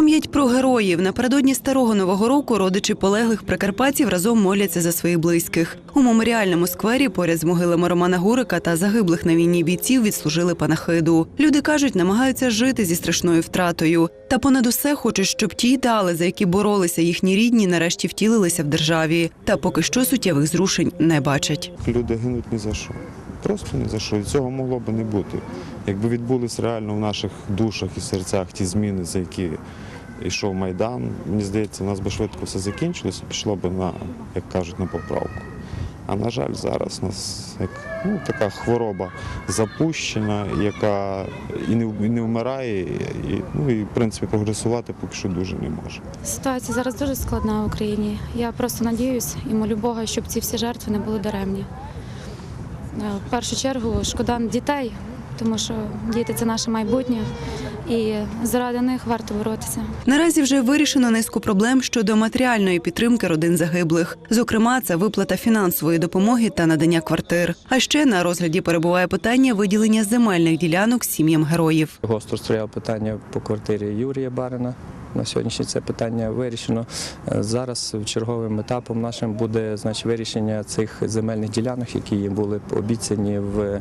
Пам'ять про героїв напередодні старого нового року родичі полеглих прикарпатців разом моляться за своїх близьких. У меморіальному сквері поряд з могилами Романа Гурика та загиблих на війні бійців відслужили панахиду. Люди кажуть, намагаються жити зі страшною втратою. Та понад усе хочуть, щоб ті ідеали, за які боролися їхні рідні, нарешті втілилися в державі. Та поки що суттєвих зрушень не бачать. Люди гинуть ні за що. Просто ні за що. І цього могло б не бути. Якби відбулись реально в наших душах і серцях ті зміни, за які йшов Майдан, мені здається, у нас би швидко все закінчилося, пішло б на, як кажуть, на поправку. А на жаль, зараз у нас як ну, така хвороба запущена, яка і не, і не вмирає, і, ну, і в принципі прогресувати поки що дуже не може. Ситуація зараз дуже складна в Україні. Я просто надіюсь і молю Бога, щоб ці всі жертви не були даремні. Е, В першу чергу шкода дітей, тому що діти це наше майбутнє, і заради них варто боротися. Наразі вже вирішено низку проблем щодо матеріальної підтримки родин загиблих. Зокрема, це виплата фінансової допомоги та надання квартир. А ще на розгляді перебуває питання виділення земельних ділянок сім'ям героїв. Гостро стояло питання по квартирі Юрія Барина. На сьогоднішній це питання вирішено. Е, Зараз черговим етапом нашим буде вирішення цих земельних ділянок, які їм були обіцяні в е,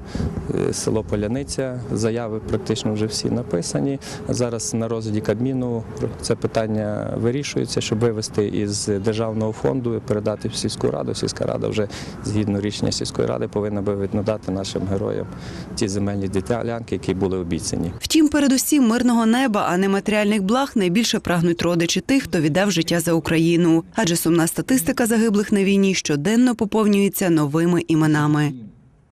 село Поляниця. Заяви практично вже всі написані. Зараз на розгляді Кабміну це питання вирішується, щоб вивести із державного фонду і передати в сільську раду. Сільська рада вже згідно рішення сільської ради повинна би надати нашим героям ті земельні ділянки, які були обіцяні. Втім, передусім мирного неба, а не матеріальних благ найбільше прагнуть родичі тих, хто віддав життя за Україну. Адже сумна статистика загиблих на війні щоденно поповнюється новими іменами.